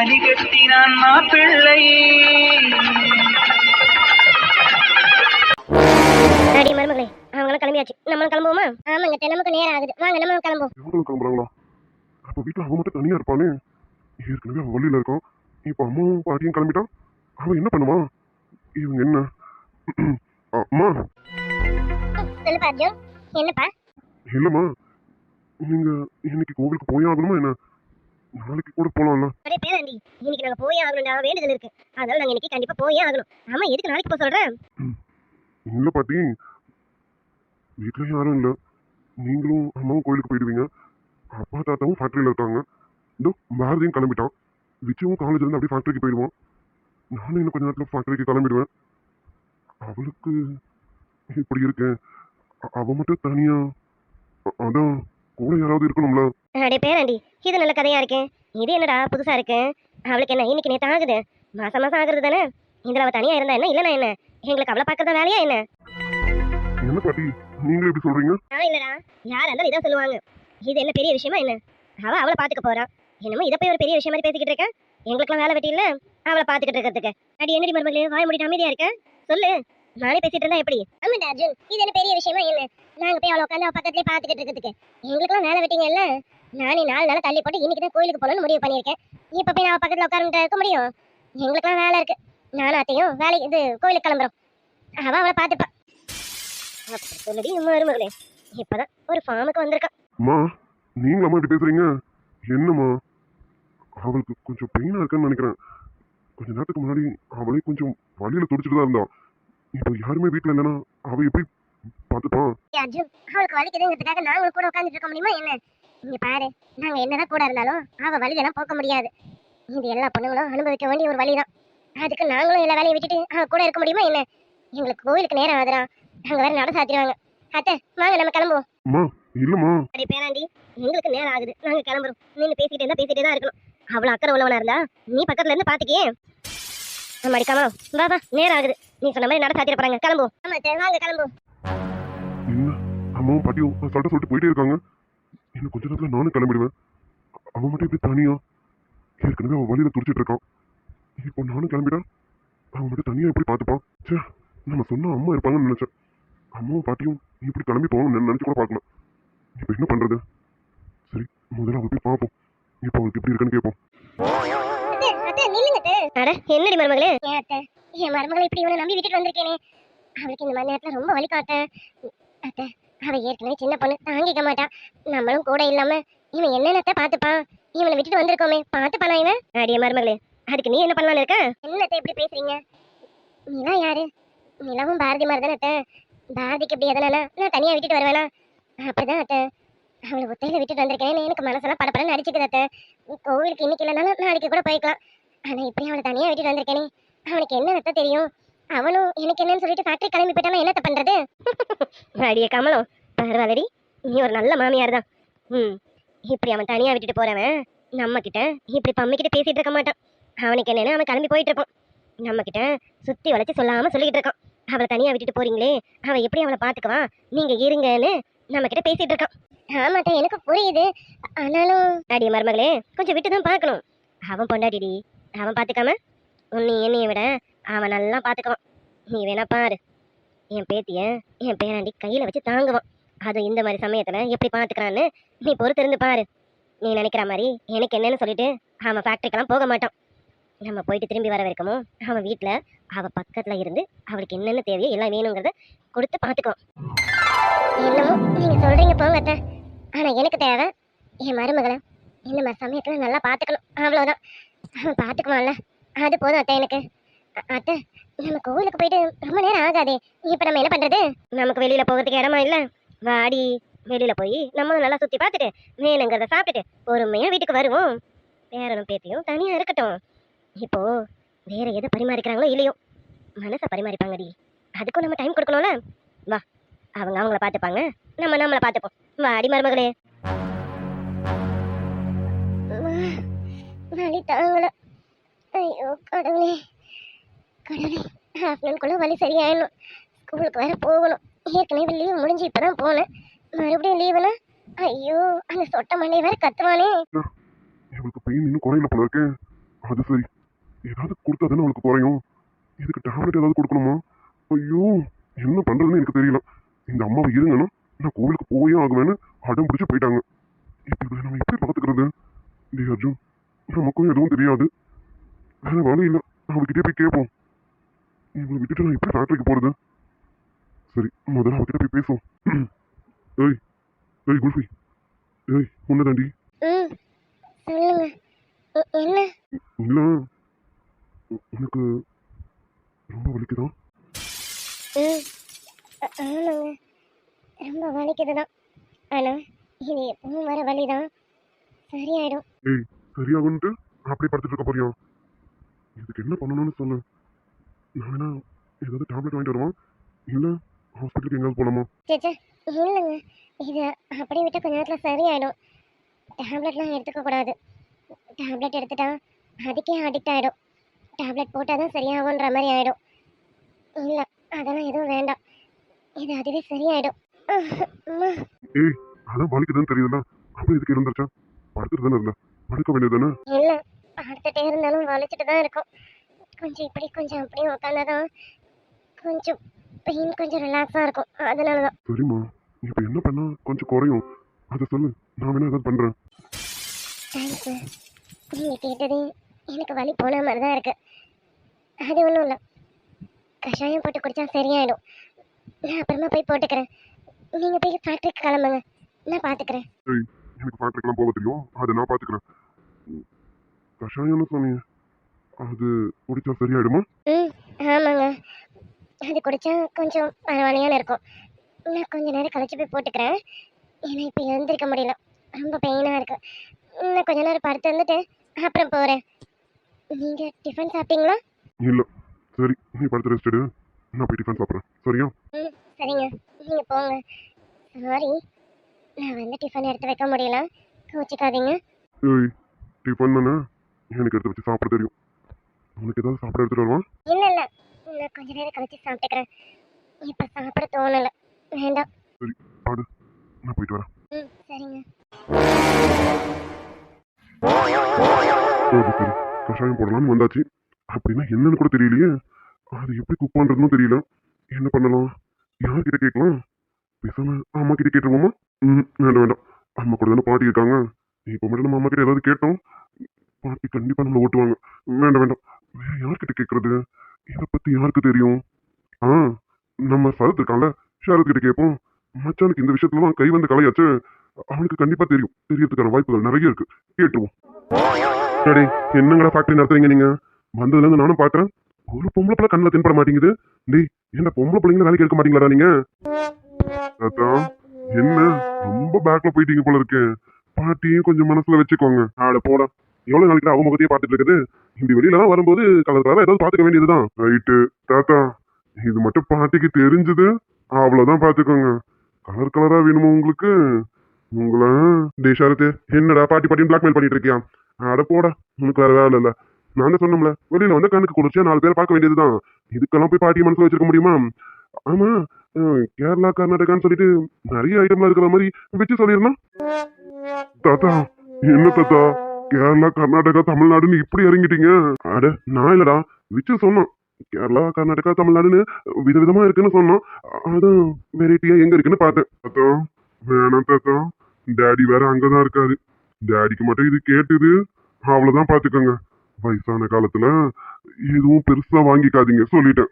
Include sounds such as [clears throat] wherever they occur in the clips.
தாலி கட்டினான் மாப்பிள்ளை அடி மருமகளே அவங்களாம் கிளம்பியாச்சு. நம்மளும் கிளம்புவோமா? ஆமாங்க நமக்கு நேரம் ஆகுது. வாங்க நம்ம கிளம்புவோம். இவங்களும் கிளம்புறாங்களா? அப்போ வீட்டில் அவன் மட்டும் தனியா இருப்பானே? ஏற்கனவே அவன் வழியில இருக்கான். இப்போ அம்மாவும் பாட்டியும் கிளம்பிட்டான் அவன் என்ன பண்ணுவான்? இவங்க என்ன? [clears throat] அம்மா. சொல்லுப்பா அர்ஜுன். என்னப்பா? இல்லைம்மா. நீங்க இன்னைக்கு கோவிலுக்கு போய் ஆகணுமா என்ன? நாளைக்கு கூட போலாம்ல. அடே பேராண்டி இன்னைக்கு நாங்க போயே ஆகணும்டா வேண்டுதல் இருக்கு. அதனால நாங்க இன்னைக்கு கண்டிப்பா போயே ஆகணும். ஆமா எதுக்கு நாளைக்கு போக சொல்றேன் இல்லை பாட்டி வீட்டில் யாரும் இல்லை. நீங்களும் அம்மாவும் கோயிலுக்கு போயிடுவீங்க. அப்பா தாத்தாவும் ஃபேக்ட்ரியில் இருக்காங்க. இதோ பாரதியும் கிளம்பிட்டான். விச்சுவும் காலேஜ்ல இருந்து அப்படியே ஃபேக்ட்ரிக்கு போயிடுவான். நானும் இன்னும் கொஞ்ச நேரத்தில் ஃபேக்ட்ரிக்கு கிளம்பிடுவேன். அவளுக்கு இப்படி இருக்கேன். அவ மட்டும் தனியா அதான் கூட யாராவது இருக்கணும்ல. அடே பேராண்டி இது நல்ல கதையா இருக்கேன் இது என்னடா புதுசா இருக்கு? அவளுக்கு என்ன இன்னைக்கு நேத்து ஆகுது? மாசம் மாசம் ஆகுறது தானே? இதுல அவ தனியா இருந்தா என்ன இல்லனா என்ன? எங்களுக்கு அவளை பாக்குறதா வேலையா என்ன? என்ன பாட்டி நீங்களே எப்படி சொல்றீங்க? நான் இல்லடா யாரா இருந்தாலும் இதான் சொல்லுவாங்க. இது என்ன பெரிய விஷயமா என்ன? அவ அவளை பாத்துக்க போறா. என்னமோ இதை போய் ஒரு பெரிய விஷயம் மாதிரி பேசிக்கிட்டு இருக்க? எங்களுக்குலாம் வேலை வெட்டி இல்ல? அவளை பாத்துக்கிட்டு இருக்கிறதுக்கு. அடி என்னடி மருமகளே வாய முடிட்டு அமைதியா இருக்க? சொல்லு. நானே பேசிட்டு இருந்தா எப்படி? ஆமாடா அர்ஜுன். இது என்ன பெரிய விஷயமா என்ன? நாங்க போய் அவளை உட்காந்து அவ பக்கத்துலயே பாத்துக்கிட்டு இருக்கிறதுக்கு. எங்களுக்குலாம் வேலை வெட்டிங்க இல்ல? நானே நாலு நாள் தள்ளி போட்டு இன்னைக்கு தான் கோயிலுக்கு போகணும்னு முடிவு பண்ணியிருக்கேன். இப்ப போய் நான் பக்கத்துல உட்கார்ந்துட்டு இருக்க முடியும். எங்களுக்குலாம் வேலை இருக்கு. நானும் அத்தையும் வேலைக்கு இது கோயிலுக்கு கிளம்புறோம். அவ அவளை பாத்துப்பா அப்படி சொல்லுடி மருமகளே. இப்பதான் ஒரு ஃபார்முக்கு வந்திருக்கா. அம்மா நீங்களாம்மா இப்படி பேசுறீங்க? என்னம்மா? அவளுக்கு கொஞ்சம் பெயினா இருக்குன்னு நினைக்கிறேன். கொஞ்ச நேரத்துக்கு முன்னாடி அவளே கொஞ்சம் வழியில துடிச்சிட்டு தான் இருந்தா. இப்போ யாருமே வீட்ல இல்லைன்னா அவ எப்படி பார்த்துப்பான் அர்ஜுன் அவளுக்கு வலிக்குதுங்கிறதுக்காக நாங்களும் கூட உட்காந்துட்டு இருக்க முடியுமா என்ன? இங்க பாரு நாங்க என்னதான் கூட இருந்தாலும் அவ வலிதெல்லாம் போக்க முடியாது. இது எல்லா பொண்ணுங்களும் அனுபவிக்க வேண்டிய ஒரு வழிதான். அதுக்கு நாங்களும் எல்லா வேலையை விட்டுட்டு அவ கூட இருக்க முடியுமா என்ன? எங்களுக்கு கோயிலுக்கு நேரம் ஆகுதுடா. அங்க வேற நட சாத்திடுவாங்க. அத்தை வாங்க நம்ம கிளம்புவோம். இல்லம்மா. அடி பேராண்டி எங்களுக்கு நேரம் ஆகுது. நாங்க கிளம்புறோம். நீங்க பேசிக்கிட்டே இருந்தா பேசிட்டே தான் இருக்கணும். அவ்வளவு அக்கறை உள்ளவனா இருந்தா நீ பக்கத்துல இருந்து பாத்துக்கியே. நம்ம அடிக்காமா வா வா நேரம் ஆகுது. நீ சொன்ன மாதிரி நட சாத்திர போறாங்க. கிளம்புவோம். ஆமா வாங்க கிளம்புவோம். அம்மாவும் பாட்டியும் சொல்லிட்டு சொல்லிட்டு போயிட்டே இருக்காங்க. இன்னும் கொஞ்ச நேரத்துல நானும் கிளம்பிடுவேன். அவன் மட்டும் இப்படி தனியா? ஏற்கனவே அவன் வழியில துடிச்சிட்டு இருக்கான். இப்போ நானும் கிளம்பிட்டேன். அவன் மட்டும் தனியா எப்படி பார்த்துப்பான் சே நம்ம சொன்னா அம்மா இருப்பாங்கன்னு நினைச்சேன். அம்மாவும் பாட்டியும் இப்படி கிளம்பி போகணும்னு நினைச்சு கூட பார்க்கல. இப்போ என்ன பண்றது? சரி முதல்ல அவள் போய் பார்ப்போம். இப்போ அவளுக்கு எப்படி இருக்குன்னு கேட்போம். அட என்னடி மருமகளே? அத்தை என் மருமகளை இப்படி இவனை நம்பி விட்டுட்டு வந்திருக்கேனே. அவளுக்கு இந்த மாதிரி நேரத்துல ரொம்ப வலி காட்டேன். அத்தை அவன் ஏற்கனவே சின்ன பொண்ணு தாங்கிக்க மாட்டான் நம்மளும் கூட இல்லாம இவன் என்னென்னத்தை பாத்துப்பான் இவனை விட்டுட்டு வந்திருக்கோமே பாத்துப்பானா இவன்? அடிய மருமகளே அதுக்கு நீ என்ன பண்ணலாம்னு இருக்க? என்னத்தை எப்படி பேசுறீங்க? நிலா யாரு? நிலவும் பாரதி மாதிரி தானே அத்தை. பாரதிக்கு இப்படி எதனா நான் தனியா விட்டுட்டு வருவேனா? அப்பதான் அத்தை. அவளை ஒத்தையில விட்டுட்டு வந்திருக்கேன் எனக்கு மனசெல்லாம் படப்படன்னு நடிச்சுக்குது அத்தை. கோவிலுக்கு இன்னைக்கு இல்லைனாலும் நாளைக்கு கூட போய்க்கலாம். ஆனா இப்படி அவளை தனியா விட்டுட்டு வந்திருக்கேனே அவனுக்கு என்ன அத்தை தெரியும்? அவனும் எனக்கு என்னன்னு சொல்லிட்டு ஃபேக்டரி கிளம்பி போயிட்டானா என்னத்த பண்றது? அடிய கமலம் பரவாயில்லடி. நீ ஒரு நல்ல மாமியார் தான். ம். இப்படி அவன் தனியா விட்டுட்டு போறவன் நம்ம கிட்ட இப்படி பம்மி கிட்ட பேசிட்டு இருக்க மாட்டான். அவனுக்கு என்னன்னு அவன் கிளம்பி போயிட்டு இருப்பான். நம்ம கிட்ட சுத்தி வளைச்சு சொல்லாம சொல்லிட்டு இருக்கான். அவளை தனியா விட்டுட்டு போறீங்களே அவன் எப்படி அவளை பாத்துக்குவான் நீங்க இருங்கன்னு நம்ம கிட்ட பேசிட்டு இருக்கான். ஆமாட்டா எனக்கு புரியுது. ஆனாலும் அடிய மருமகளே கொஞ்சம் விட்டு தான் பார்க்கணும். அவன் பொண்டாட்டிடி அவன் பார்த்துக்காம உன்னை என்னைய விட அவன் நல்லா பார்த்துக்குவான் நீ வேணா பாரு. என் பேத்திய என் பேராண்டி கையில் வச்சு தாங்குவான். அது இந்த மாதிரி சமயத்தில் எப்படி பார்த்துக்கிறான்னு நீ பொறுத்து இருந்து பாரு. நீ நினைக்கிற மாதிரி எனக்கு என்னன்னு சொல்லிட்டு அவன் ஃபேக்ட்ரிக்கெல்லாம் போக மாட்டான். நம்ம போயிட்டு திரும்பி வர வரைக்குமோ அவன் வீட்டில் அவள் பக்கத்தில் இருந்து அவளுக்கு என்னென்ன தேவையோ எல்லாம் வேணுங்கிறத கொடுத்து பார்த்துக்குவான் என்னமோ நீங்கள் சொல்கிறீங்க போங்க அத்தை. ஆனால் எனக்கு தேவை என் மருமகளை இந்த மாதிரி சமயத்தில் நல்லா பார்த்துக்கணும் அவ்வளோதான் அவன் பார்த்துக்குவான்ல அது போதும் அத்தை எனக்கு. அத்தை நம்ம கோவிலுக்கு போயிட்டு ரொம்ப நேரம் ஆகாதே. இப்போ நம்ம என்ன பண்ணுறது நமக்கு வெளியில் போகிறதுக்கு இடமா இல்லை. வாடி வெளியில் போய் நம்ம நல்லா சுற்றி பார்த்துட்டு வேணுங்கிறத சாப்பிட்டுட்டு பொறுமையாக வீட்டுக்கு வருவோம். பேரனும் பேத்தியும் தனியாக இருக்கட்டும். இப்போ வேற எதை பரிமாறிக்கிறாங்களோ இல்லையோ? மனசை பரிமாறிப்பாங்கடி. அதுக்கும் நம்ம டைம் கொடுக்கணும்ல. வா அவங்க அவங்கள பார்த்துப்பாங்க. நம்ம நம்மளை பார்த்துப்போம். வாடி மருமகளே. வழி தாங்கள ஐயோ கடவுளே. கடவுளே ஆஃப்டர்நூன்குள்ளே வழி சரியாயிடணும். ஸ்கூலுக்கு வேறு போகணும். ஏற்கனவே லீவ் முடிஞ்சு இப்போ தான் போனேன். மறுபடியும் லீவுனா ஐயோ அந்த சொட்ட மண்டை வேற கத்துவானே இவளுக்கு பெயின் இன்னும் குறையில போல இருக்கு. அது சரி. ஏதாவது கொடுத்தா தானே அவளுக்கு குறையும். இதுக்கு டேப்லெட் ஏதாவது கொடுக்கணுமா? ஐயோ என்ன பண்ணுறதுன்னு எனக்கு தெரியல. இந்த அம்மாவை இருங்கன்னா நான் கோவிலுக்கு போயே ஆகுவேன்னு அடம் பிடிச்சி போயிட்டாங்க. இப்போ இவளை நம்ம எப்படி பார்த்துக்கிறது? டே அர்ஜுன் நமக்கும் எதுவும் தெரியாது. வேறு வேலை இல்லை. அவகிட்டே போய் கேட்போம் இவளை விட்டுட்டு நான் எப்படி ஃபேக்டரிக்கு போறது? சரி முதல்ல அவகிட்ட போய் பேசுவோம். [clears throat] ஏய் ஏய் குல்ஃபி. ஏய் எ- என்ன? இல்லை உனக்கு ரொம்ப வலிக்குதா? ஆமாங்க. ரொம்ப வலிக்குது தான் ஆனால் இது எப்பவும் வர வலி தான் சரியாயிடும். ஏய் சரியாகுன்ட்டு அப்படியே படுத்துட்டு இருக்க போறியா? இதுக்கு என்ன பண்ணணும்னு சொல்லு. நான் வேணா ஏதாவது டேப்லெட் வாங்கிட்டு வருவான் இல்லை ஹாஸ்பிட்டலுக்கு எங்கேயாவது போகலாமா சேச்சே இல்லைங்க. இது அப்படியே விட்டால் கொஞ்ச நேரத்தில் சரியாயிடும். டேப்லெட்லாம் எடுத்துக்க கூடாது. டேப்லெட் எடுத்துட்டா அதுக்கே அடிக்ட் ஆகிடும் டேப்லெட் போட்டால் தான் சரியாகுன்ற மாதிரி ஆகிடும் இல்லை அதெல்லாம் எதுவும் வேண்டாம். இது அதுவே சரியாயிடும். ஏய் அதான் வலிக்குதுன்னு தெரியுதுல்ல. அப்புறம் இதுக்கு இருந்துச்சா படுத்துட்டு தானே இருந்த படுக்க வேண்டியது தானே? இல்லை படுத்துட்டே இருந்தாலும் வலிச்சுட்டு தான் இருக்கும். கொஞ்சம் இப்படி கொஞ்சம் அப்படி உட்காந்தாதான் கொஞ்சம் பெயின் கொஞ்சம் ரிலாக்ஸாக இருக்கும். அதனால தான் சரிம்மா இப்போ என்ன பண்ணா கொஞ்சம் குறையும். அதை சொல்லு நான் வேணா ஏதாவது பண்ணுறேன் தேங்க்ஸ் நீங்கள் கேட்டது எனக்கு வலி போன மாதிரி தான் இருக்கு. அது ஒன்றும் இல்லை. கஷாயம் போட்டு குடித்தா சரியாயிடும். நான் அப்புறமா போய் போட்டுக்கிறேன். நீங்கள் போய் ஃபேக்ட்ரிக்கு கிளம்புங்க. நான் பார்த்துக்கிறேன் எனக்கு ஃபேக்ட்ரிக்கெல்லாம் போக தெரியும். அதை நான் பார்த்துக்கிறேன் கஷாயம்னு சொன்னீங்க அது குடிச்சா சரியாயிடுமா? ம் ஆமாங்க. அது குடித்தா கொஞ்சம் பரவாயில்லையான இருக்கும். நான் கொஞ்ச நேரம் கழிச்சு போய் போட்டுக்கிறேன். ஏன்னா இப்போ எழுந்திருக்க முடியல. ரொம்ப பெயினாக இருக்கு. நான் கொஞ்ச நேரம் படுத்து வந்துட்டு அப்புறம் போகிறேன் நீங்கள் டிஃபன் சாப்பிட்டீங்களா? இல்லை. சரி நீ படுத்து ரெஸ்ட் எடு. நான் போய் டிஃபன் சாப்பிட்றேன். சரியா? ம் சரிங்க. நீங்கள் போங்க. சாரி நான் வந்து டிஃபன் எடுத்து வைக்க முடியல. கோச்சிக்காதீங்க. ஏய் டிஃபன் தானே? எனக்கு எடுத்து வச்சு சாப்பிட தெரியும். உனக்கு ஏதாவது சாப்பிட எடுத்துட்டு வருவான் இல்லை இல்லை. நான் கொஞ்ச நேரம் கழிச்சு சாப்பிட்டுக்கிறேன். இப்போ சாப்பிட தோணலை. வேண்டாம். சரி பாடு. நான் போயிட்டு வரேன். ம் சரிங்க. சரி சரி. கஷாயம் போடலாம்னு வந்தாச்சு. அப்படின்னா என்னன்னு கூட தெரியலையே. அது எப்படி குக் பண்ணுறதுன்னு தெரியல. என்ன பண்ணலாம்? யார்கிட்ட கேட்கலாம்? பேசாம அம்மா கிட்ட கேட்டுருவோமா? ம் வேண்டாம் வேண்டாம். அம்மா கூட தானே பாட்டி இருக்காங்க. இப்போ மட்டும் நம்ம அம்மா கிட்ட ஏதாவது கேட்டோம். பாட்டி கண்டிப்பாக நம்மளை ஓட்டுவாங்க. வேண்டாம் வேண்டாம். வேற யார்கிட்ட கேட்கறது இதை பற்றி யாருக்கு தெரியும்? ஆ நம்ம சரத் இருக்கான்ல ஷாரத் கிட்ட கேட்போம் மச்சானுக்கு இந்த விஷயத்துலலாம் கை வந்து கலையாச்சு அவனுக்கு கண்டிப்பாக தெரியும். தெரியறதுக்கான வாய்ப்புகள் நிறைய இருக்கு. கேட்டுருவோம். சரி என்னங்கடா ஃபேக்டரி நடத்துறீங்க நீங்க? வந்ததுல இருந்து நானும் பாக்குறேன். ஒரு பொம்பளை பிள்ளை கண்ணில் தென்பட மாட்டேங்குது. டேய் என்ன பொம்பளை பிள்ளைங்கள வேலைக்கு எடுக்க மாட்டீங்களாடா நீங்க? என்ன? ரொம்ப பேக்ல போயிட்டீங்க போல இருக்கு. பாட்டியும் கொஞ்சம் மனசுல வச்சுக்கோங்க. ஆட போடா. எவ்வளவு நாளைக்கு அவங்க முகத்தையே பார்த்துட்டு இருக்குது? இப்படி வெளியில வரும்போது கலர் கலராக ஏதாவது பார்த்துக்க வேண்டியதுதான். ரைட்டு தாத்தா இது மட்டும் பாட்டிக்கு தெரிஞ்சது. அவ்வளோதான் பார்த்துக்கோங்க. கலர் கலராக வேணுமா உங்களுக்கு? உங்களை டே ஷரத்து என்னடா பாட்டி பாட்டின்னு பிளாக்மெயில் பண்ணிட்டு இருக்கியா? அட போடா உனக்கு வேற வேலை இல்லை. நான் தான் சொன்னோம்ல வெளியில வந்து கண்ணுக்கு குடிச்சா நாலு பேர் பார்க்க வேண்டியதுதான். இதுக்கெல்லாம் போய் பாட்டி மனசுல வச்சிருக்க முடியுமா? ஆமா கேரளா கர்நாடகான்னு சொல்லிட்டு நிறைய ஐட்டம்லாம் இருக்கிற மாதிரி வச்சு சொல்லிருந்தா தாத்தா என்ன தாத்தா? கேரளா கர்நாடகா தமிழ்நாடுன்னு இப்படி இறங்கிட்டீங்க. அட நான் இல்லடா. விச்சு சொன்னான். கேரளா கர்நாடகா தமிழ்நாடுன்னு விதவிதமா இருக்குன்னு சொன்னான். அதான் வெரைட்டியா எங்க இருக்குன்னு பார்த்தேன். தாத்தா வேணாம் தாத்தா. டேடி வேற அங்கதான் இருக்காரு. டேடிக்கு மட்டும் இது கேட்டுது. அவ்வளவுதான் பாத்துக்கோங்க வயசான காலத்துல எதுவும் பெருசா வாங்கிக்காதீங்க சொல்லிட்டேன்.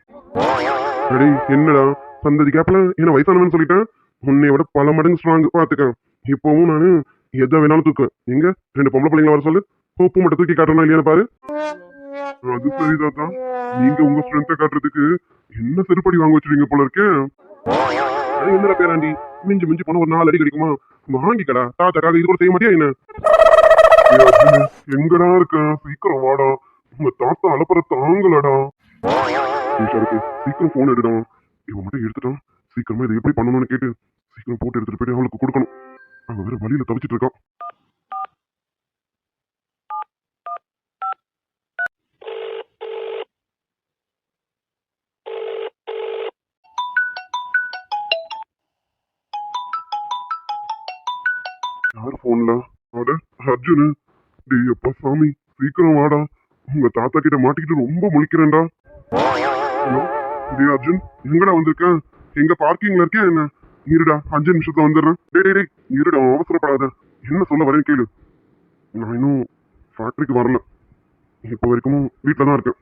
அடே என்னடா? சந்ததி கேப்ல என்ன வயசானவன் சொல்லிட்டேன்? உன்னை விட பல மடங்கு ஸ்ட்ராங் பாத்துக்கேன் இப்பவும் நானு எதை வேணாலும் தூக்குவேன் எங்க? ரெண்டு பொம்பளை பிள்ளைங்கள வர சொல்லு. கோப்பு மட்டும் தூக்கி காட்டணும் இல்லையா பாரு. அது சரிதாத்தா நீங்க உங்க ஸ்ட்ரென்த்தை காட்டுறதுக்கு என்ன செருப்படி வாங்க வச்சிருவீங்க போல இருக்கேன் அது என்னடா பேராண்டி? மிஞ்சி மிஞ்சி போன ஒரு நாலு அடி கிடைக்குமா? வாங்கிக்கடா. தாத்தாக்காக இது கூட செய்ய மாட்டியா என்ன? எங்கடா இருக்க? சீக்கிரம் வாடா. உங்க தாத்தா அலப்புற தாங்கலடா. சீக்கிரம் போன் எடுடா. இவன் மட்டும் எடுத்துட்டான். சீக்கிரமா இதை எப்படி பண்ணணும்னு கேட்டு சீக்கிரம் போட்டு எடுத்துட்டு போயிட்டு அவளுக்கு கொடுக்கணும். அவன் வேற வழியில தவிச்சிட்டு இருக்கான் யார் போன்ல? அட அர்ஜுனு. டேய் அப்பா சாமி சீக்கிரம் வாடா. உங்க தாத்தா கிட்ட மாட்டிக்கிட்டு ரொம்ப முழிக்கிறேன்டா. டேய் அர்ஜுன் எங்கடா வந்திருக்கேன் எங்க பார்க்கிங்ல இருக்கேன் என்ன? இருடா அஞ்சு நிமிஷத்துல வந்துடுறேன். டே டே இருடா அவசரப்படாத. என்ன சொல்ல வரேன் கேளு. நான் இன்னும் ஃபேக்டரிக்கு வரல. இப்போ வரைக்கும் வீட்டில் தான் இருக்கேன்.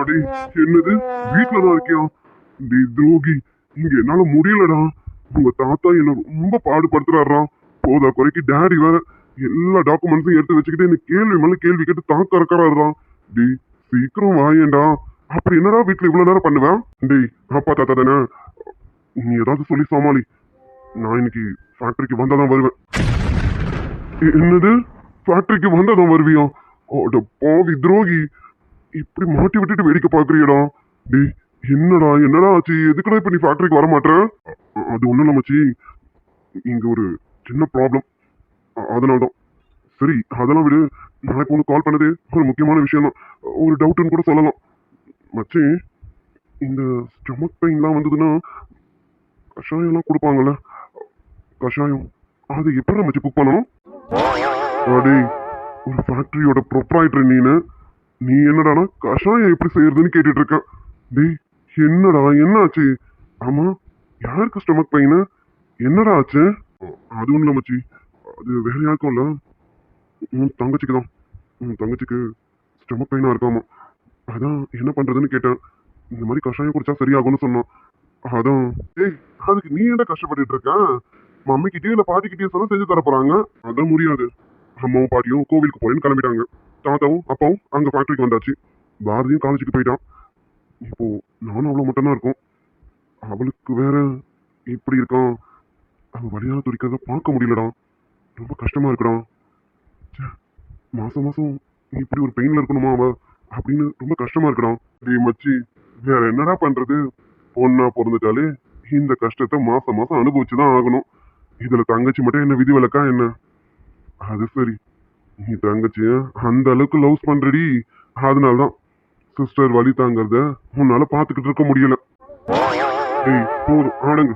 அடே என்னது? வீட்டில் தான் இருக்கியா? டே துரோகி இங்க என்னால முடியலடா. உங்க தாத்தா என்ன ரொம்ப பாடுபடுத்துறாரா போதா குறைக்கு டேடி வேற எல்லா டாக்குமெண்ட்ஸும் எடுத்து வச்சுக்கிட்டு என்ன கேள்வி மேல கேள்வி கேட்டு தாக்க இருக்கிறாரா டேய் சீக்கிரம் வாயேண்டா அப்படி என்னடா வீட்டுல இவ்வளவு நேரம் பண்ணுவேன்? டேய் அப்பா தாத்தா தானே? நீ ஏதாவது சொல்லி சமாளி. நான் இன்னைக்கு ஃபேக்டரிக்கு வந்தாதான் வருவேன். என்னது? ஃபேக்டரிக்கு வந்தாதான் வருவியா? அட பாவி துரோகி. இப்படி மாட்டி விட்டுட்டு வேடிக்கை பார்க்குறியடா. டேய் என்னடா என்னடா ஆச்சு? எதுக்குடா இப்ப நீ ஃபேக்டரிக்கு வர மாட்டேற அது ஒண்ணும் இல்ல மச்சி. இங்க ஒரு சின்ன ப்ராப்ளம் அதனால தான் சரி அதெல்லாம் விடு. நான் இப்போ உனக்கு கால் பண்ணதே ஒரு முக்கியமான விஷயம் தான் ஒரு டவுட்டுன்னு கூட சொல்லலாம். மச்சி இந்த ஸ்டொமக் பெயின்லாம் வந்ததுன்னா கஷாயம்லாம் கொடுப்பாங்கல்ல? கஷாயம். அது எப்படி நம்ம புக் பண்ணணும்? அடே ஒரு ஃபேக்ட்ரியோட ப்ரொப்ரைட்டர் நீனு. நீ என்னடானா கஷாயம் எப்படி செய்யறதுன்னு கேட்டுட்டு இருக்க டேய் என்னடா என்ன ஆச்சு ஆமா யாருக்கு ஸ்டொமக் பெயின்? என்னடா ஆச்சு? அது ஒண்ணும் இல்ல மச்சி. அது வேற யாருக்கும் இல்ல. உன் தங்கச்சிக்கு தான். உன் தங்கச்சிக்கு ஸ்டொமக் பெயினா இருக்காமா. அதான் என்ன பண்றதுன்னு கேட்டேன். இந்த மாதிரி கஷாயம் குடிச்சா சரியாகும்னு சொன்னான். அதான் ஏய் அதுக்கு நீ என்ன கஷ்டப்பட்டுட்டு இருக்க? மம்மிக்கிட்டயும் இல்ல பாட்டிக்கிட்டயும் சொன்னா செஞ்சு தர போறாங்க. அதான் முடியாது. அம்மாவும் பாட்டியும் கோவிலுக்கு போறேன்னு கிளம்பிட்டாங்க. தாத்தாவும் அப்பாவும் அங்க ஃபேக்டரிக்கு வந்தாச்சு. பாரதியும் காலேஜுக்கு போயிட்டான். இப்போ நானும் அவ்வளவு மட்டும்தான் இருக்கோம். அவளுக்கு வேற இப்படி இருக்கான். அவ வழியால துடிக்கிறத பார்க்க முடியலடா. ரொம்ப கஷ்டமா இருக்குடா. மாசம் மாசம் இப்படி ஒரு பெயின்ல இருக்கணுமா அவ? அப்படின்னு ரொம்ப கஷ்டமா இருக்கடான் டேய் மச்சி வேற என்னடா பண்றது? பொண்ணா பிறந்துட்டாலே இந்த கஷ்டத்தை மாசம் மாசம் அனுபவிச்சுதான் ஆகணும். இதுல தங்கச்சி மட்டும் என்ன விதி விலக்கா என்ன? அது சரி. நீ தங்கச்சிய அந்த அளவுக்கு லவ்ஸ் பண்றடி. அதனாலதான் சிஸ்டர் வழி தாங்கறத உன்னால பாத்துக்கிட்டு இருக்க முடியல. டேய் போதும் ஆடுங்க.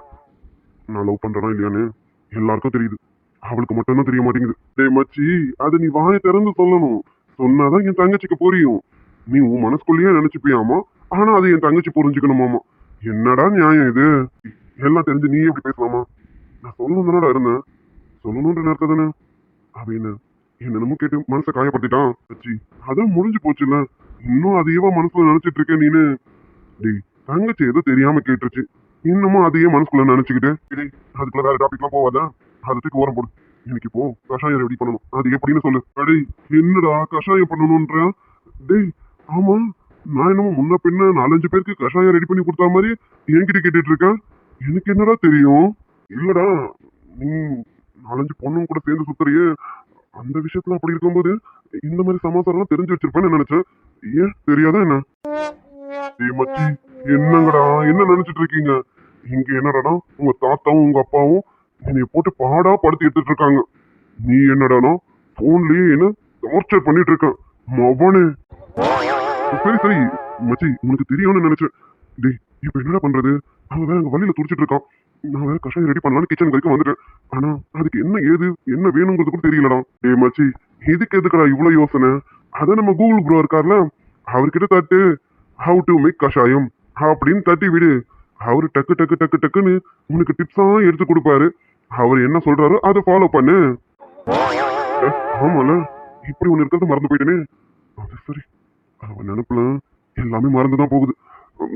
நான் லவ் பண்றேனா இல்லையான்னு எல்லாருக்கும் தெரியுது. அவளுக்கு மட்டும்தான் தெரிய மாட்டேங்குது. டேய் மச்சி அதை நீ வாயை திறந்து சொல்லணும். சொன்னாதான் என் தங்கச்சிக்கு புரியும். நீ உன் மனசுக்குள்ளேயே நினைச்சுப்பியாமா? ஆனா அது என் தங்கச்சி புரிஞ்சுக்கணுமாமா? என்னடா நியாயம் இது? எல்லாம் தெரிஞ்சு நீ எப்படி பேசலாமா நான் சொல்லணும் தானடா இருந்தேன் சொல்லணுன்ற நேரத்தை தானே? அப்படின்னு என்னென்னமோ கேட்டு மனசை காயப்படுத்திட்டான். மச்சி அதான் முடிஞ்சு போச்சுல்ல. இன்னும் அதையவா மனசுல நினைச்சிட்டு இருக்க நீனு? டேய் தங்கச்சி ஏதோ தெரியாம கேட்டுருச்சு. இன்னமும் அதையே மனசுக்குள்ள நினைச்சுக்கிட்டு டேய் அதுக்குள்ள வேற டாபிக்லாம் போவாதா அதுக்கு ஓரம் போடு. எனக்கு இப்போ கஷாயம் ரெடி பண்ணணும். அது எப்படின்னு சொல்லு. டேய் என்னடா கஷாயம் பண்ணணும்ன்ற டேய் ஆமா நான் என்னமோ முன்ன பின்ன நாலஞ்சு பேருக்கு கஷாயம் ரெடி பண்ணி கொடுத்தா மாதிரி என்கிட்ட கேட்டுட்டு இருக்கேன் எனக்கு என்னடா தெரியும்? இல்லடா நீ நாலஞ்சு பொண்ணும் கூட சேர்ந்து சுத்துறியே. அந்த விஷயத்துல அப்படி இருக்கும்போது இந்த மாதிரி சமாசாரம்லாம் தெரிஞ்சு வச்சிருப்பேன்னு நினைச்சேன். ஏன்? தெரியாதா என்ன? ஏ மச்சி என்னங்கடா? என்ன நினைச்சிட்டு இருக்கீங்க? இங்க என்னடானா உங்க தாத்தாவும் உங்க அப்பாவும் என்னைய போட்டு பாடா படுத்தி எடுத்துட்டு இருக்காங்க நீ என்னடானா போன்லயே என்ன டார்ச்சர் பண்ணிட்டு இருக்க மவனே. சரி சரி. மச்சி உனக்கு தெரியும்னு நினைச்சேன். டேய் இப்ப என்னடா பண்றது? அவன் வேற அங்க வழியில துடிச்சிட்டு இருக்கான். நான் வேற கஷாயம் ரெடி பண்ணலாம்னு கிச்சன் வரைக்கும் வந்துட்டேன். ஆனா அதுக்கு என்ன ஏது என்ன வேணுங்கிறது கூட தெரியலடா. டே மச்சி இதுக்கு எதுக்குடா இவ்வளவு யோசனை? அத நம்ம கூகுள் ப்ரோ இருக்கார்ல அவர்கிட்ட தட்டு. ஹவு டு மேக் கஷாயம் அப்படின்னு தட்டி விடு. அவர் டக்கு டக்கு டக்கு டக்குன்னு உனக்கு டிப்ஸா எடுத்து கொடுப்பாரு. அவர் என்ன சொல்றாரோ அதை ஃபாலோ பண்ணு. ஆமால. இப்படி ஒன்று இருக்கிறது மறந்து போயிட்டேனே. அது சரி. அவன் நினப்புல எல்லாமே மறந்து தான் போகுது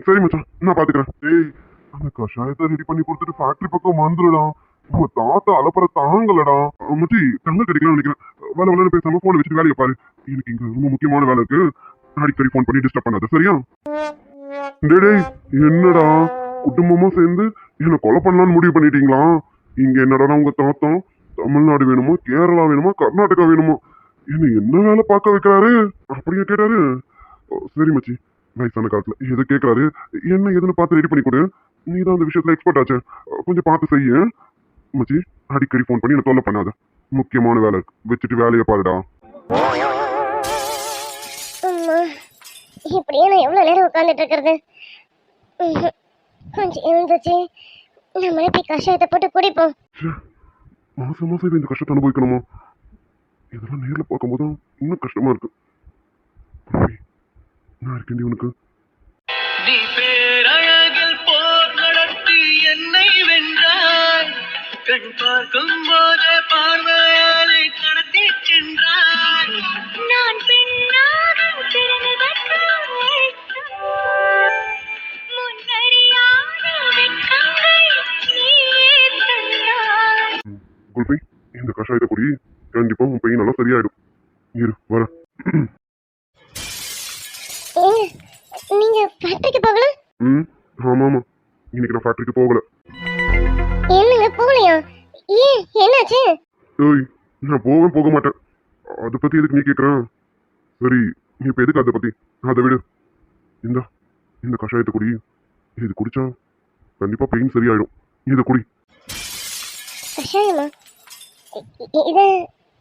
சரி மச்சான் நான் பாத்துக்கிறேன். ஏய் அந்த கஷாயத்தை ரெடி பண்ணி கொடுத்துட்டு ஃபேக்டரி பக்கம் வந்துடலாம் உங்க தாத்தா அலப்பற தாங்கலடா. மச்சி தங்க கிடைக்கலாம்னு நினைக்கிறேன். வேலை வேலை பேசாம போன் வச்சுட்டு வேலையை பாரு. எனக்கு இங்க ரொம்ப முக்கியமான வேலை இருக்கு. அடிக்கடி ஃபோன் பண்ணி டிஸ்டர்ப் பண்ணாத சரியா? டேடே டேய், என்னடா? குடும்பமா சேர்ந்து என்ன கொலை பண்ணலாம்னு முடிவு பண்ணிட்டீங்களா? இங்க என்னடா உங்க தாத்தா? தமிழ்நாடு வேணுமா கேரளா வேணுமா கர்நாடகா வேணுமா? என்ன என்ன வேலை பார்க்க வைக்கிறாரு? அப்படியே கேட்டாரு. சரி மச்சி. வயசான காலத்துல. எது கேட்கறாரு என்ன எதுன்னு பார்த்து ரெடி பண்ணி கொடு. நீ தான் அந்த விஷயத்துல எக்ஸ்பர்ட் ஆச்சு. கொஞ்சம் பார்த்து செய்ய மச்சி அடிக்கடி ஃபோன் பண்ணி என்ன தொல்லை பண்ணாத. முக்கியமான வேலை. இருக்கு வச்சுட்டு வேலையை பாருடா. இப்படியே நான் எவ்வளோ நேரம் உட்காந்துட்டு இருக்கிறது. கொஞ்சம் எழுந்துச்சு. நம்மளே போய் கஷாயத்தை போட்டு குடிப்போம். மாசம் மாசம் இவன் இந்த கஷ்டத்தை அனுபவிக்கணுமா? இதெல்லாம் நேர்ல பார்க்கும்போது இன்னும் கஷ்டமா இருக்கு. குருவி, நான் இருக்கேன்டி உனக்கு. நீ பேரழகில் போர் நடத்தி என்னை வென்றாய். கண் பார்க்கும் போதே பார்வையாலை கடத்தி சென்றாய். நான் பெண்ணாக தந்தாய். குல்பி இந்த கஷாயத்தை குடி. கண்டிப்பா உன் பெயின் எல்லாம் சரியாயிடும். இரு வர. நீங்க ஃபேக்டரிக்கு போகல? ம் ஆமா ஆமா இன்னைக்கு நான் ஃபேக்டரிக்கு போகல. என்னங்க போகலையா? ஏன் என்னாச்சு? ஏய் நான் போவேன் போக மாட்டேன். அதை பத்தி எதுக்கு நீ கேக்குற? சரி நீ இப்ப எதுக்கு அதை பத்தி? அதை விடு. இந்த இந்த கஷாயத்தை குடி. இது குடிச்சா கண்டிப்பா பெயின் சரியாயிடும். இதை குடி. கஷாயமா? இத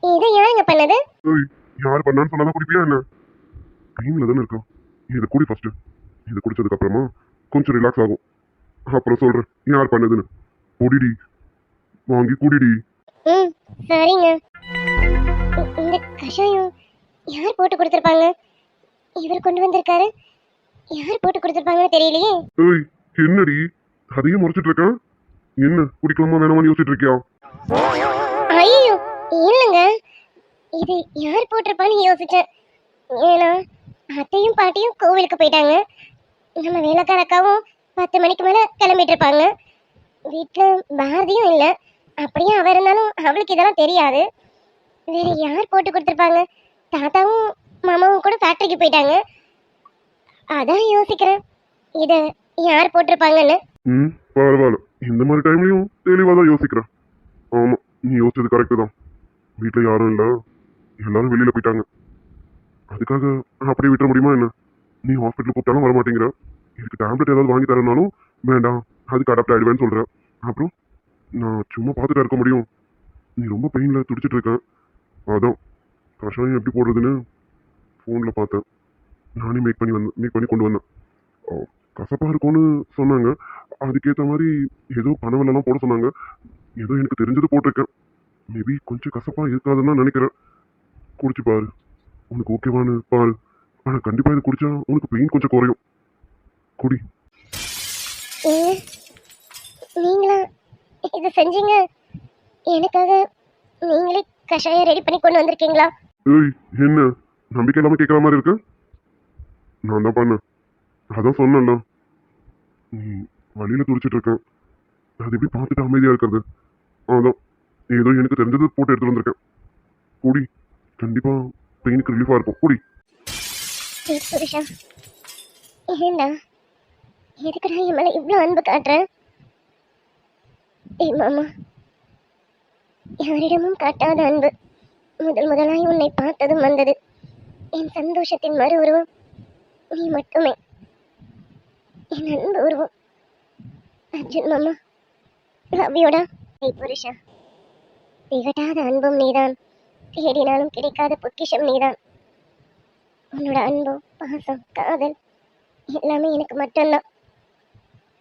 இத யாருங்க பண்ணது? ஏய் யார் பண்ணான்னு சொன்னாதான் குடிப்பியா என்ன? பெயின்ல தானே இருக்கா? இதை குடி ஃபர்ஸ்ட் இது குடிச்சதுக்கு அப்புறமா கொஞ்சம் ரிலாக்ஸ் ஆகும். அப்புறம் சொல்றேன் யார் பண்ணதுன்னு? குடிடி. வாங்கி குடிடி. ம் சரிங்க. இந்த கஷாயம் யார் போட்டு கொடுத்துருப்பாங்க? இவர் கொண்டு வந்திருக்காரு. யார் போட்டு கொடுத்துருப்பாங்கன்னு தெரியலையே. ஏய் என்னடி? அதையும் முறைச்சிட்டு இருக்கான் என்ன குடிக்கலாமா வேணாமான்னு யோசிச்சுட்டு இருக்கியா? ஐயோ இல்லைங்க. இது யார் போட்டிருப்பான்னு யோசிச்சேன். ஏன்னா அத்தையும் பாட்டியும் கோவிலுக்கு போயிட்டாங்க. நம்ம வேலைக்கார அக்காவும் பத்து மணிக்கு மேலே கிளம்பிட்டு இருப்பாங்க. வீட்டில் பாரதியும் இல்லை. அப்படியே அவ இருந்தாலும் அவளுக்கு இதெல்லாம் தெரியாது. வேற யார் போட்டு கொடுத்துருப்பாங்க? தாத்தாவும் மாமாவும் கூட ஃபேக்டரிக்கு போயிட்டாங்க. அதான் யோசிக்கிறேன். இதை யார் போட்டிருப்பாங்கன்னு. ம் பரவாயில்ல இந்த மாதிரி டைம்லயும் தெளிவாக தான் யோசிக்கிறேன். ஆமா நீ யோசிச்சது கரெக்டு தான். வீட்டில் யாரும் இல்லை. எல்லாரும் வெளியில போயிட்டாங்க. அதுக்காக நான் அப்படியே விட்டுற முடியுமா என்ன? நீ ஹாஸ்பிட்டல் கூப்பிட்டாலும் வர மாட்டேங்கிற. இதுக்கு டேப்லெட் ஏதாவது வாங்கி தரனாலும் வேண்டாம் அதுக்கு அடாப்ட் ஆகிடுவேன்னு சொல்கிறேன் அப்புறம் நான் சும்மா பார்த்துட்டு இருக்க முடியும். நீ ரொம்ப பெயினில் துடிச்சிட்டு இருக்கேன் அதான். கஷாயம் எப்படி போடுறதுன்னு ஃபோனில் பார்த்தேன். நானே மேக் பண்ணி வந்தேன். மேக் பண்ணி கொண்டு வந்தேன். கசப்பாக இருக்கும்னு சொன்னாங்க. அதுக்கேற்ற மாதிரி ஏதோ பனவெல்லாம் போட சொன்னாங்க. ஏதோ எனக்கு தெரிஞ்சது போட்டிருக்கேன். மேபி கொஞ்சம் கசப்பாக இருக்காதுன்னு தான் நினைக்கிறேன். குடிச்சு பாரு. உனக்கு ஓகேவான்னு பாரு. ஆனா கண்டிப்பா இது குடிச்சா உனக்கு பெயின் கொஞ்சம் குறையும். குடி. நீங்களா? இதை செஞ்சீங்க. எனக்காக நீங்களே கஷாயம் ரெடி பண்ணி கொண்டு வந்திருக்கீங்களா? ஏய் என்ன? நம்பிக்கை இல்லாம கேட்குற மாதிரி இருக்கு? நான் தான் பண்ணேன். அதான் சொன்னேன்ல. நீ வழியில துடிச்சிட்டு இருக்கேன் அது எப்படி பார்த்துட்டு அமைதியா இருக்கிறது. அதான். ஏதோ எனக்கு தெரிஞ்சது போட்டு எடுத்துட்டு வந்திருக்கேன். குடி. கண்டிப்பா பெயினுக்கு ரிலீஃபாக இருக்கும். குடி. புருஷா. ஏண்டா எதுக்குடா என் மேலே இவ்வளோ அன்பு காட்டுறேன் ஏய் மாமா. யாரிடமும் காட்டாத அன்பு. முதல் முதலாய் உன்னை பார்த்ததும் வந்தது. என் சந்தோஷத்தின் மறு உருவம் நீ மட்டுமே. என் அன்பு உருவம். அர்ஜுன் மாமா. லவ்யோடா ஏய் புருஷா. திகட்டாத அன்பும் நீதான். தேடினாலும் கிடைக்காத பொக்கிஷம் நீதான். உன்னோட அன்பு பாசம் காதல் எல்லாமே எனக்கு மட்டும்தான்.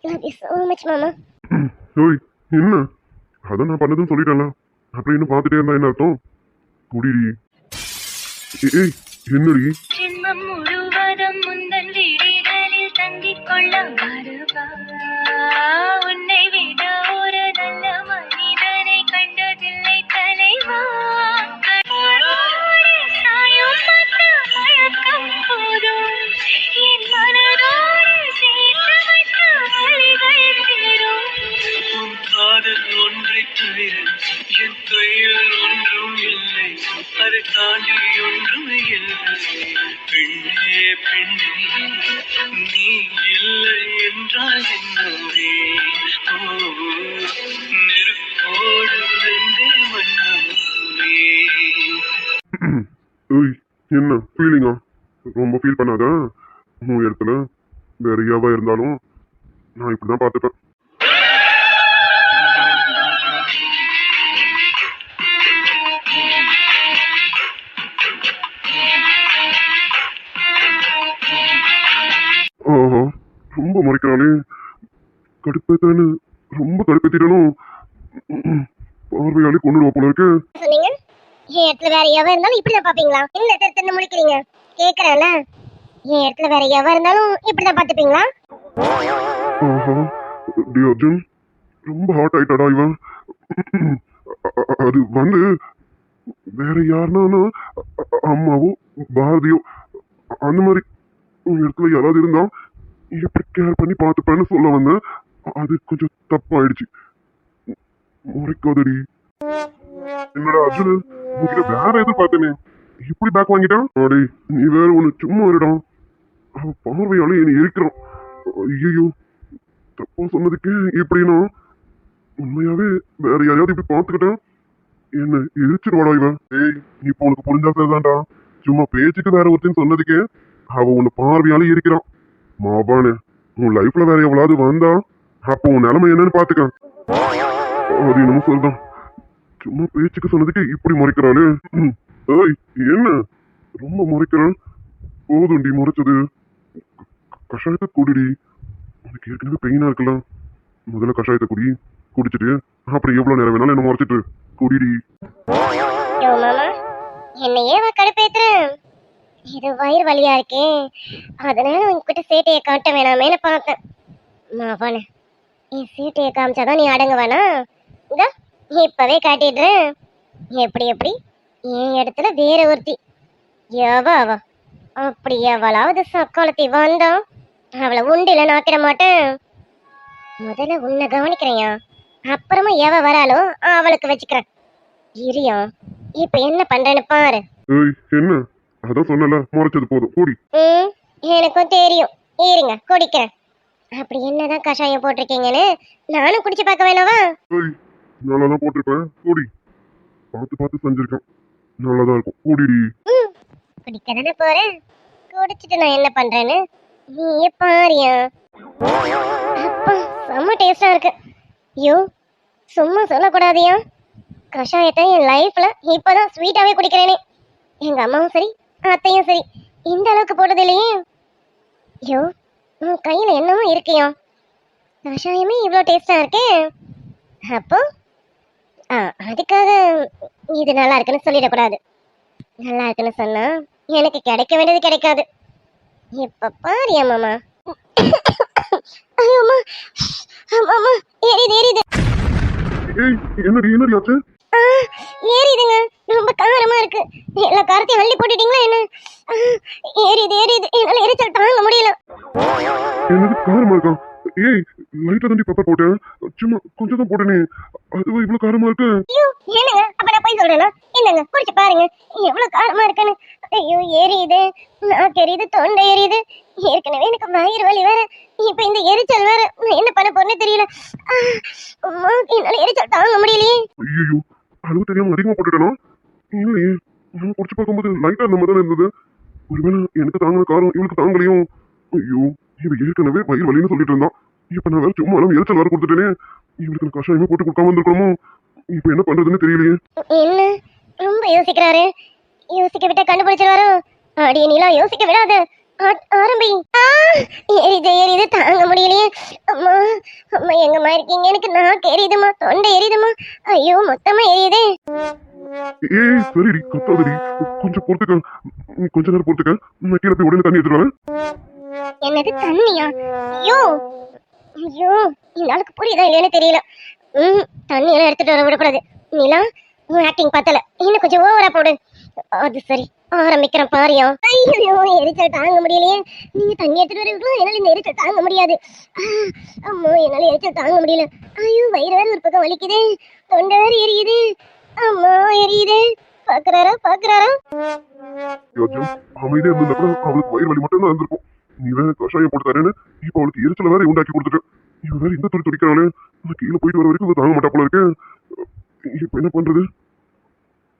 லவ் யூ ஸோ மச் மாமா. ஓய் என்ன? அதான் நான் பண்ணதுன்னு சொல்லிட்டேன்ல. அப்புறம் இன்னும் பார்த்துட்டே இருந்தா என்ன அர்த்தம்? குடிடி ஏய் என்னடி? தாண்டி ஒன்றுமே இல்லை. பெண்ணே பெண்ணே நீ இல்லை என்றால் என்னவே நெருப்போடு வெந்தே மன்னாவே ஏய் என்ன? ஃபீலிங்கா ரொம்ப ஃபீல் பண்ணாத? உன் இடத்துல வேற யாவா இருந்தாலும் நான் இப்படி தான் பார்த்துப்பேன். ரொம்ப முறைக்கிறானே கடுப்பேத்தானு ரொம்ப கடுப்பேத்திட்டனும் பார்வையாலே கொண்டுடுவா போல இருக்கு. என் இடத்துல வேற எவ இருந்தாலும் இப்படிதான் பாப்பீங்களா என்ன திரு திரு முழிக்கிறீங்க? கேக்குறேன்ல. என் இடத்துல வேற எவ இருந்தாலும் இப்படிதான் பாத்துப்பீங்களா டி அர்ஜுன் ரொம்ப ஹாட் ஆயிட்டாடா இவன். அது வந்து வேற யாருன்னா அம்மாவோ பாரதியோ அந்த மாதிரி இடத்துல யாராவது இருந்தா எப்படி கேர் பண்ணி பார்த்துப்பேன்னு சொல்ல வந்தேன். அது கொஞ்சம் தப்பாயிடுச்சு. முறைக்காதடி. என்னடா அர்ஜுன் உங்ககிட்ட வேற எதிர்பார்த்தேனே இப்படி பேக் வாங்கிட்டான்? அடே நீ வேற ஒண்ணு சும்மா இருடா. அவன் பார்வையால என்னை எரிக்கிறான். ஐயோ தப்பா சொன்னதுக்கு எப்படின்னா உண்மையாவே வேற யாரையாவது இப்படி பார்த்துக்கிட்டேன் என்ன எரிச்சிருவாடா இவன். ஏய் இப்போ உனக்கு புரிஞ்சா சரிதான்டா சும்மா பேச்சுக்கு வேற ஒருத்தன் சொன்னதுக்கே அவன் உன்னை பார்வையால இருக்கிறான் மாபானே உன் லைஃப்ல வேற எவ்வளவு வந்தா அப்போ உன் நிலைமை என்னன்னு பாத்துக்க. அது என்னமோ சொல்லுதான் சும்மா பேச்சுக்கு சொன்னதுக்கு இப்படி முறைக்கிறாளே. ஏய் என்ன? ரொம்ப முறைக்கிறான். போதும்டி முறைச்சது. கஷாயத்தை குடிடி. உனக்கு ஏற்கனவே பெயினா இருக்கலாம் முதல்ல கஷாயத்தை குடி. குடிச்சிட்டு அப்புறம் எவ்வளவு நேரம் வேணாலும் என்ன முறைச்சிட்டு குடிடி. யோ என்னையே கடுப்பேத்துற இது வயிறு வலியா இருக்கே. அதனால உங்ககிட்ட சேட்டையை காட்ட வேணாமேன்னு பார்த்தேன். மாவானு என் சேட்டையை காமிச்சாதான் நீ அடங்க வேணா இதா இப்பவே காட்டிடுறேன் எப்படி எப்படி? என் இடத்துல வேற ஒருத்தி. எவ அவ? அப்படி எவளாவது சக்காலத்தி வந்தோம் அவளை உண்டில நாக்கிட மாட்டேன். முதல்ல உன்னை கவனிக்கிறையா அப்புறமா எவ வராளோ அவளுக்கு வச்சுக்கிறேன். இரியா இப்ப என்ன பண்றேன்னு பாரு. என்ன? அதான் சொன்னல முறைச்சது போதும். கூடி. ம் எனக்கும் தெரியும். இருங்க குடிக்கிறேன். அப்படி என்னதான் கஷாயம் போட்டிருக்கீங்கன்னு நானும் குடிச்சு பார்க்க வேணாவா? ஏய் நல்லா தான் போட்டிருப்பேன். கூடி. பார்த்து பார்த்து செஞ்சிருக்கேன். நல்லா தான் இருக்கும். கூடிடி. ம் குடிக்க தானே போறேன். குடிச்சிட்டு நான் என்ன பண்றேன்னு? நீயே பாரியா. அப்பா செம்ம டேஸ்டா இருக்கு. ஐயோ சும்மா சொல்லக்கூடாதியா? கஷாயத்தை என் லைஃப்ல இப்பதான் ஸ்வீட்டாவே குடிக்கிறேனே. எங்க அம்மாவும் சரி அத்தையும் சரி. இந்த அளவுக்கு போட்டது இல்லையே ஐயோ உன் கையில் என்னமோ இருக்கியா. கஷாயமே இவ்வளோ டேஸ்டாக இருக்கே. அப்போ ஆ அதுக்காக இது நல்லா இருக்குன்னு சொல்லிடக்கூடாது. நல்லா இருக்குன்னு சொன்னா எனக்கு கிடைக்க வேண்டியது கிடைக்காது. இப்ப பாரியா மாமா. ஐயோ அம்மா. அம்மா எரியுது எரியுது என்னடி என்னடி ஆச்சு? ஏறிதுங்க ரொம்ப காரமா இருக்கு. எல்லா காரத்தையும் அள்ளி போட்டுட்டீங்களா என்ன? ஏறிது ஏறிது என்னால எரிச்சல் தாங்க முடியல. என்னது காரமா இருக்கா? ஏய் லைட்டா தாண்டி பெப்பர் போட்டேன் சும்மா கொஞ்சம் தான் போட்டேனே. அதுவும் இவ்வளவு காரமா இருக்கு? ஐயோ என்னங்க? அப்ப நான் போய் சொல்றேனா? என்னங்க? குடிச்சு பாருங்க. எவ்வளவு காரமா இருக்குன்னு. ஐயோ எரியுது நாக்கு எரியுது தொண்டை எரியுது. ஏற்கனவே எனக்கு வயிறு வலி வேற. இப்ப இந்த எரிச்சல் வேற. என்ன பண்ண போறேன்னு தெரியல. என்னால எரிச்சல் தாங்க முடியலையே. ஐயோ அளவு தெரியாம அதிகமா போட்டுட்டேனா? இல்லையே நான் குடிச்சு பார்க்கும்போது லைட்டா அந்த மாதிரி இருந்தது. ஒருவேளை எனக்கு தாங்கின காரம் இவளுக்கு தாங்கலையும் ஐயோ இவ ஏற்கனவே வயிறு வலின்னு சொல்லிட்டு இருந்தான் இப்ப நான் வேற சும்மா அளவு எரிச்சல் வேற கொடுத்துட்டேனே. இவளுக்கு நான் கஷாயமே போட்டு கொடுக்காம இருந்திருக்கணுமோ? இப்ப என்ன பண்றதுன்னு தெரியலையே. என்ன? ரொம்ப யோசிக்கிறாரு. யோசிக்க விட்டா கண்டுபிடிச்சிருவாரோ? அடிய நீலாம் யோசிக்க விடாத. ஆரம்பி. ஆ, எரியுது எரியுது தாங்க முடியலையே. அம்மா அம்மா எங்கம்மா இருக்கீங்க? எனக்கு நாக்கு எரியுதுமா தொண்டை எரியுதுமா ஐயோ மொத்தமா எரியுதே. ஏய் சரிடி கத்தாதடி. கொஞ்சம் பொறுத்துக்க. கொஞ்ச நேரம் பொறுத்துக்க. நான் கீழே போய் உடனே தண்ணி என்னது தண்ணியா? ஐயோ ஐயோ இந்த ஆளுக்கு புரியுதா இல்லையான்னு தெரியல. ம் தண்ணி எல்லாம் எடுத்துட்டு வர விடக்கூடாது. நீலா உன் ஆக்டிங் பார்த்தல. இன்னும் கொஞ்சம் ஓவரா போடு. அது சரி. ஆரம்பிக்கிறேன் பாரியம் ஐயோ எரிச்சல் தாங்க முடியலையே. நீங்க தண்ணி எடுத்துட்டு வரீங்களா? என்னால இந்த எரிச்சல் தாங்க முடியாது. அம்மா என்னால எரிச்சல் தாங்க முடியல. ஐயோ வயிறு வேற ஒரு பக்கம் வலிக்குதே. தொண்டை வேற எரியுது. அம்மா எரியுது. பாக்குறாரா? பாக்குறாரா? அமைதியா இருந்த அவளுக்கு வயிறு வலி மட்டும் தான் இருந்திருக்கும். நீ வேற கஷாயம் போட்டு தரேன்னு இப்ப அவளுக்கு எரிச்சல வேற உண்டாக்கி கொடுத்துட்டேன். இவன் வேற இந்த துணி துடிக்கிறாளே. நான் கீழே போயிட்டு வர வரைக்கும் தாங்க மாட்டா போல இருக்கு. இப்ப என்ன பண்றது?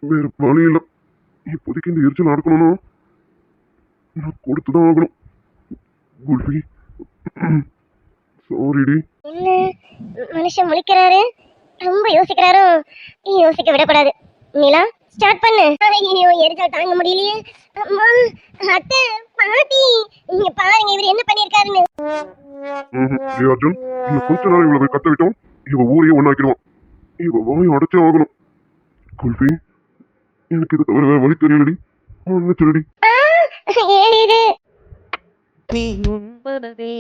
வேற வழி இல்லை. இப்போதைக்கு இந்த எரிச்சல் நடக்கணும்னா நான் கொடுத்துதான் ஆகணும். குல்ஃபி. சாரிடி என்ன? மனுஷன் முழிக்கிறாரு. ரொம்ப யோசிக்கிறாரோ? யோசிக்க விடக்கூடாது. நிலா ஸ்டார்ட் பண்ணு. ஐயோ எரிச்சல் தாங்க முடியலையே. அம்மா அத்தை பாட்டி நீங்க பாருங்க இவர் என்ன பண்ணிருக்காருன்னு ஏ அர்ஜுன் இன்னும் கொஞ்ச நாள் இவ்வளவு கத்த விட்டோம்? இவ ஊரையே ஒண்ணாக்கிடுவான். இவ வாயும் அடைச்சே ஆகணும். குல்ஃபி எனக்கு இது தவிர வேற வழி தெரியலடி. ஒன்னு சொல்லடி ஏன் இது நீ உண்பதே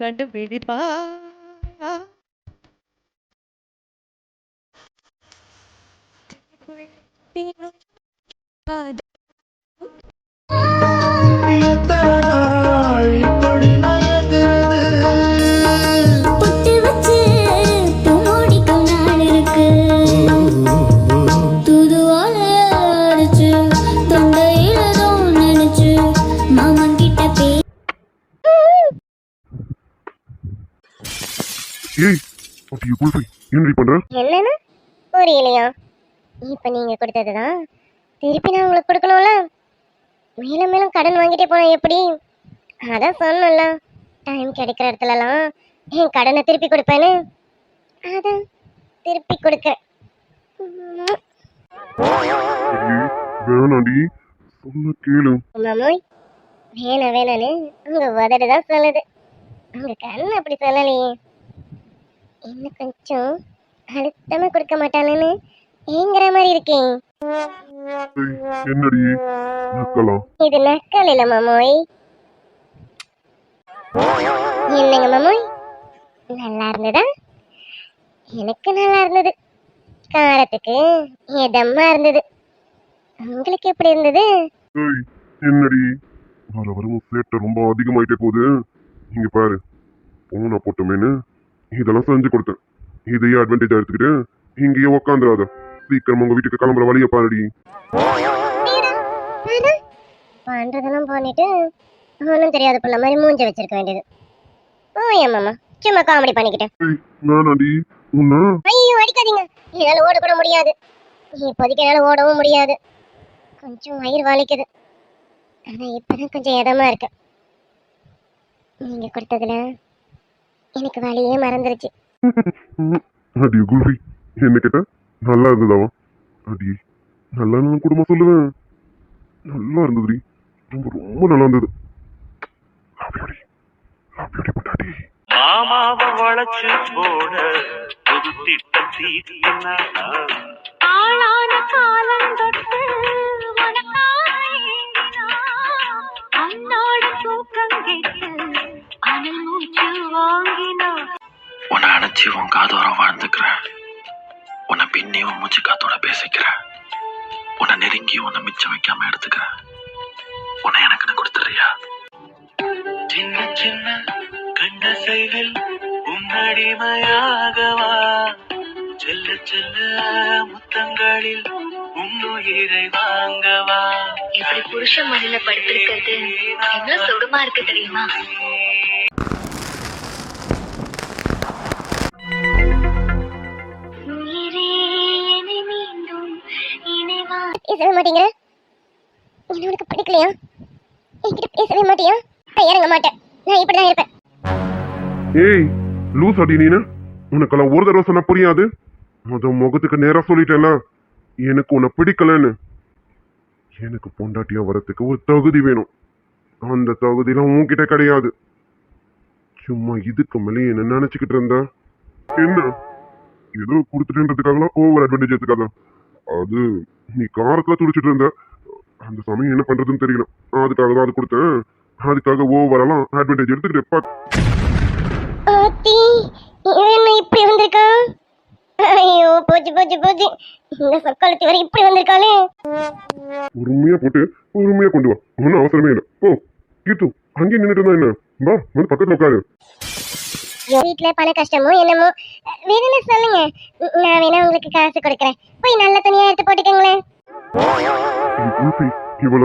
கண்டுபிடிப்பா ஏய் அப்படி குல்ஃபை என்னடி பண்ற? என்னன்னு? புரியலையா. இப்ப நீங்க கொடுத்ததுதான். திருப்பி நான் உங்களுக்கு கொடுக்கணும்ல? மேலும் மேலும் கடன் வாங்கிட்டே போனா எப்படி? அதான் சொன்னல டைம் கிடைக்கிற இடத்துலலாம் என் கடனை திருப்பி கொடுப்பேன்னு. அதான் திருப்பி கொடுக்குறேன். ஏய், வேணாண்டி சொன்ன கேளு. மாமோய் வேணாம் வேணான்னு உங்க உதடு தான் சொல்லுது. உங்க கண் அப்படி சொல்லலையே. இன்னும் கொஞ்சம் அழுத்தமா கொடுக்க மாட்டானுன்னு ஏங்குற மாதிரி இருக்கேன். என்னடி? நக்கலாம் இது நக்கல் இல்ல மாமோய். என்னங்க மாமோய்? நல்லா இருந்ததா? எனக்கு நல்லா இருந்தது. காரத்துக்கு எதம்மா இருந்தது. உங்களுக்கு எப்படி இருந்தது? என்னடி? வர வரும் சேட்டை ரொம்ப அதிகமாயிட்டே போகுது. இங்க பாரு போனா போட்டோமேனு இதெல்லாம் செஞ்சு கொடுத்தேன். இதையே அட்வான்டேஜா எடுத்துக்கிட்டு இங்கேயே உக்காந்துடாத. சீக்கிரம் உங்க வீட்டுக்கு கிளம்புற வழியை பாருடி. பண்றதெல்லாம் பண்ணிட்டு ஒன்றும் தெரியாத பிள்ளை மாதிரி மூஞ்ச வச்சிருக்க வேண்டியது. ஓ மாமா சும்மா காமெடி பண்ணிக்கிட்டேன் வேணாண்டி. உன்ன? ஐயோ அடிக்காதீங்க. என்னால ஓட கூட முடியாது. இப்போதைக்கு என்னால ஓடவும் முடியாது. கொஞ்சம் வயிறு வலிக்குது. ஆனா இப்பதான் கொஞ்சம் இதமா இருக்கு. நீங்க கொடுத்ததுல எனக்கு வலியே மறந்துருச்சு. [laughs] அடி குல்ஃபி என்ன கேட்ட? நல்லா இருந்ததாவா? அடி நல்லா நான் குடும்பம் சொல்லுவேன் நல்லா இருந்ததுடி. ரொம்ப ரொம்ப நல்லா இருந்தது. மாமாவை வளைச்சு போட புது திட்டம் தீட்டினா காதோரம் வாழ்ந்துக்கிறேன் உன்னை பின்னி உன் மூச்சு காத்தோட பேசிக்கிறேன் உன்னை நெருங்கி உன்னை மிச்சம் வைக்காம எடுத்துக்கிறேன் உன்னை எனக்குன்னு கொடுத்துறியா சின்ன சின்ன கண்ட செய்வில் உன்னடிமையாகவா செல்ல செல்ல முத்தங்களில் உன்னுயிரை வாங்கவா? இப்படி புருஷ மடியில படுத்திருக்கிறது எவ்வளவு சுகமா இருக்கு தெரியுமா? ஏய் லூஸ் அடி நீனு. உனக்கெல்லாம் ஒரு தடவை சொன்ன புரியாது. அத முகத்துக்கு நேரா சொல்லிட்டேல எனக்கு உன்னை பிடிக்கலன்னு. எனக்கு பொண்டாட்டியா வரத்துக்கு ஒரு தகுதி வேணும். அந்த தகுதியெல்லாம் உன்கிட்ட கிடையாது. சும்மா இதுக்கு மேலே என்ன நினைச்சுக்கிட்டு இருந்த? என்ன? ஏதோ கொடுத்துட்டேன்றதுக்காகலாம் ஓவர் அட்வான்டேஜ் எடுத்துக்காத அது நீ காரத்துல துடிச்சிட்டு இருந்த. அந்த சமயம் என்ன பண்றதுன்னு தெரியல. அதுக்காக தான் அது கொடுத்தேன். அதுக்காக ஓவரெல்லாம் அட்வான்டேஜ் எடுத்துக்கிட்டு பா ஆத்தி இவன் என்ன இப்படி வந்திருக்கான் ஐயோ போச்சு போச்சு போச்சு. இந்த சொற்காலத்து வரை இப்படி வந்திருக்காளே. பொறுமையா போட்டு பொறுமையா கொண்டு வா. ஒன்றும் அவசரமே இல்லை. போ. கீட்டு அங்கேயே நின்றுட்டு இருந்தா என்ன? வா வந்து பக்கத்துல உட்காரு. என் வீட்ல பண கஷ்டமோ என்னமோ வேணும்னு சொல்லுங்க? நான் வேணா உங்களுக்கு காசு கொடுக்குறேன். போய் நல்ல துணியா எடுத்து போட்டுக்கோங்களேன். இவ்வளவு